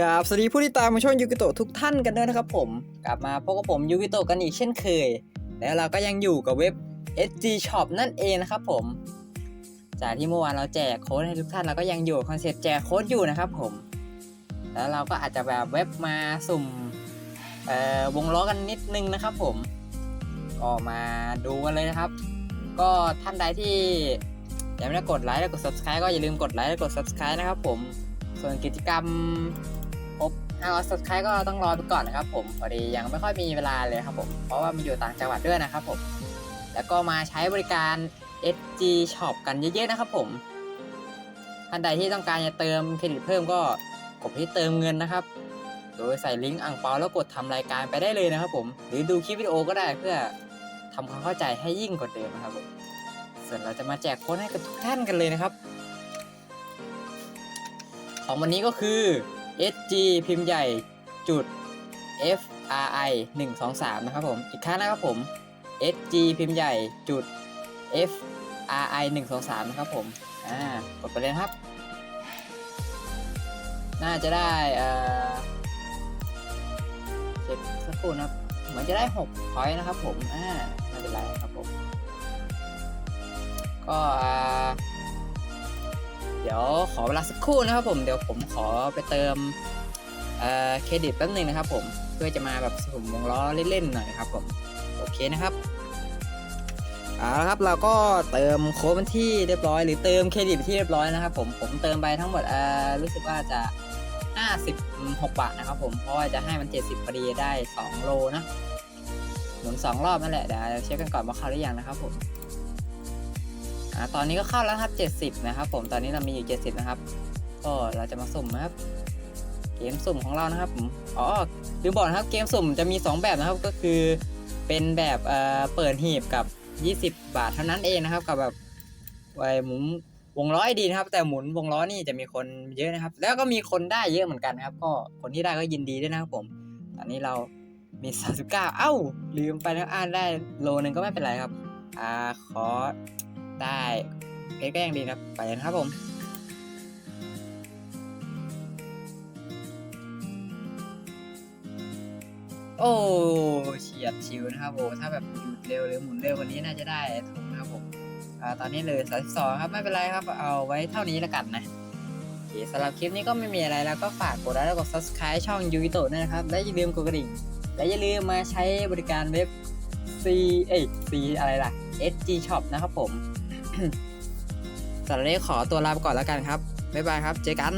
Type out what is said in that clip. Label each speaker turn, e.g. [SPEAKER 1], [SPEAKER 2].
[SPEAKER 1] กับสวัสดีผู้ที่ตามมาช่องยูกิโตะทุกท่านกันด้วยนะครับผมกลับมาพบกับผมยูกิโตะกันอีกเช่นเคย แล้วเราก็ยังอยู่กับเว็บ SG Shop นั่นเองนะครับผม จากที่เมื่อวานเราแจกโค้ดให้ทุกท่านเราก็ยังอยู่คอนเซ็ปต์แจกโค้ดอยู่นะครับผม แล้วเราก็อาจจะแบบเว็บมาสุ่มวงล้อกันนิดนึงนะครับผมก็มาดูกันเลยนะครับ ก็ท่านใดที่ยังไม่ได้กดไลค์และกด subscribe ก็อย่าลืมกดไลค์และกด subscribe นะครับผม ส่วนกิจกรรม ครบ500 subscribe ก็ต้องรอไปก่อนนะครับผมพอดียังไม่ค่อยมีเวลาเลยครับผมเพราะว่ามีอยู่ต่างจังหวัดด้วยนะครับผมแล้วก็มาใช้บริการ SG Shop กันเยอะๆนะครับผมท่านใดที่ต้องการจะเติมเครดิตเพิ่มก็กดที่เติมเงินนะครับ โดยใส่ลิงก์อ่างเปาแล้วกดทำรายการไปได้เลยนะครับผม หรือดูคลิปวิดีโอก็ได้เพื่อทำความเข้าใจให้ยิ่งกว่าเดิมนะครับผมส่วนเราจะมาแจกโค้ดให้กับทุกท่านกันเลยนะครับ ของวันนี้ก็คือ SG พิมพ์ใหญ่จุด FRI 1 2 3 นะครับผม อีกครั้งนะครับผม SG พิมพ์ใหญ่จุด FRI 1 2 3 นะครับผม อ่า กดไปเลยนครับ น่าจะได้เอ่อเช็คสักครู่นะครับ เหมือนจะได้6 point นะครับผม อ่า ไม่เป็นไรครับผม ก็อ่า เดี๋ยวขอเวลาสักครู่นะครับผมเดี๋ยวผมขอไปเติมเเครดิตแป๊บหนึงนะครับผมเพื่อจะมาแบบสุ่มวงล้อเล่นๆหน่อยครับผมโอเคนะครับเอาละครับเราก็เติมโค้ดเป็นที่เรียบร้อย หรือเติมเครดิตที่เรียบร้อยนะครับผมผมเติมไปทั้งหมดรู้สึกว่าจะ 56 บาทนะครับผมเพราะว่าจะให้มัน 70พอดีได้ 2 โลนะหมุน2รอบนั่นแหละเดี๋ยวเช็คกันก่อนว่าเข้าหรือยังนะครับผม อ่าตอนนี้ก็เข้าแล้วครับ70 นะครับ ผมตอนนี้เรามีอยู่ 70 นะครับ ก็เราจะมาสุ่มนะครับ เกมสุ่มของเรานะครับผมอ๋อลืมบอกนะครับเกมสุ่มจะมี 2 แบบนะครับก็คือเป็นแบบเอ่อเปิดหีบกับ 20 บาทเท่านั้นเองนะครับ กับแบบไวหมุนวงล้อดีนะครับ แต่หมุนวงล้อนี่จะมีคนเยอะนะครับ แล้วก็มีคนได้เยอะเหมือนกันนะครับ ก็คนที่ได้ก็ยินดีด้วยนะครับผม ตอนนี้เรามี 39 เอ้า ลืมไปนะอ่านได้โลนึงก็ไม่เป็นไรครับ อ่าขอ ได้เพชรก็ยังดีนะครับ ไปนะครับผมโอ้เฉียดชิวนะครับโอ้ถ้าแบบหยุดเร็วหรือหมุนเร็วกวันนี้น่าจะได้ถูกนะครับผมอ่าตอนนี้เลย32ครับไม่เป็นไรครับ เอาไว้เท่านี้แล้วกันนะโอเคสำหรับคลิปนี้ก็ไม่มีอะไรแล้วก็ฝากกดไลค์และกด subscribe ช่องยูกิโตะด้วยนะครับ และอย่าลืมกดกระดิ่ง และอย่าลืมมาใช้บริการเว็บ C เอ้ย C อะไรล่ะ SG Shop นะครับผมสำหรับนี้ขอตัวลาไปก่อนแล้วกันครับ บ๊ายบายครับ เจอกัน